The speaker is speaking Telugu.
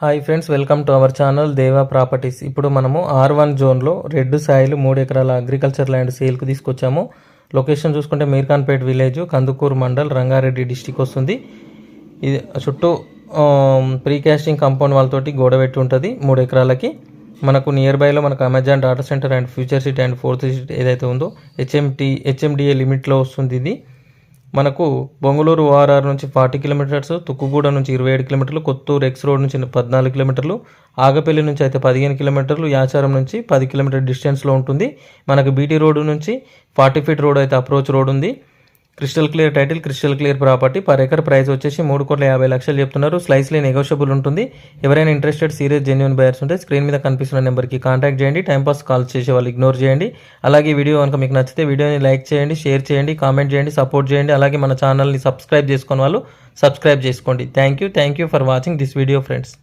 Hi friends welcome to our channel Deva properties. ఇప్పుడు మనము ఆర్ వన్ జోన్లో రెడ్ సాయిలు మూడు ఎకరాల అగ్రికల్చర్ ల్యాండ్ సేల్కు తీసుకొచ్చాము. లొకేషన్ చూసుకుంటే మీర్ఖాన్పేట్ విలేజ్ కందుకూరు మండల్ రంగారెడ్డి డిస్టిక్ వస్తుంది. ఇది చుట్టూ ప్రీ కంపౌండ్ వాళ్ళతోటి గోడ పెట్టి ఉంటుంది మూడు ఎకరాలకి. మనకు నియర్ బైలో మనకు Amazon data center and future city and fourth city ఏదైతే ఉందో హెచ్ఎంటీ హెచ్ఎండిఏ లిమిట్లో వస్తుంది ఇది. మనకు బొంగళూరు ఓఆర్ఆర్ నుంచి ఫార్టీ కిలోమీటర్స్ తుక్కుగూడ నుంచి ఇరవై ఏడు కిలోమీటర్లు కొత్తూరు ఎక్స్ రోడ్ నుంచి పద్నాలుగు కిలోమీటర్లు ఆగపల్లి నుంచి అయితే పదిహేను కిలోమీటర్లు యాచారం నుంచి పది కిలోమీటర్ డిస్టెన్స్లో ఉంటుంది. మనకు బీటీ రోడ్డు నుంచి ఫార్టీ ఫీట్ రోడ్ అయితే అప్రోచ్ రోడ్ ఉంది. Crystal clear title crystal clear property. Per acre price వచ్చేసి మూడు కోట్ల యాభై లక్షలు చెప్తున్నారు. స్లైస్లీ నెగోషియబుల్ ఉంటుంది. ఎవరైనా ఇంట్రెస్టెడ్ సీరియస్ జెన్యున్ బయర్స్ ఉంటే స్క్రీన్ మీద కనిపిస్తున్న నెంబర్కి కాంటాక్ట్ చేయండి. టైంపాస్ కాల్ చేసే వాళ్ళు ఇగ్నోర్ చేయండి. అలాగే వీడియో కనుక మీకు నచ్చితే వీడియోని లైక్ చేయండి షేర్ చేయండి కామెంట్ చేయండి సపోర్ట్ చేయండి. అలాగే మన ఛానల్ని సబ్స్క్రైబ్ చేసుకున్న వాళ్ళు సబ్స్క్రైబ్ చేసుకోండి. Thank you thank you for watching this video friends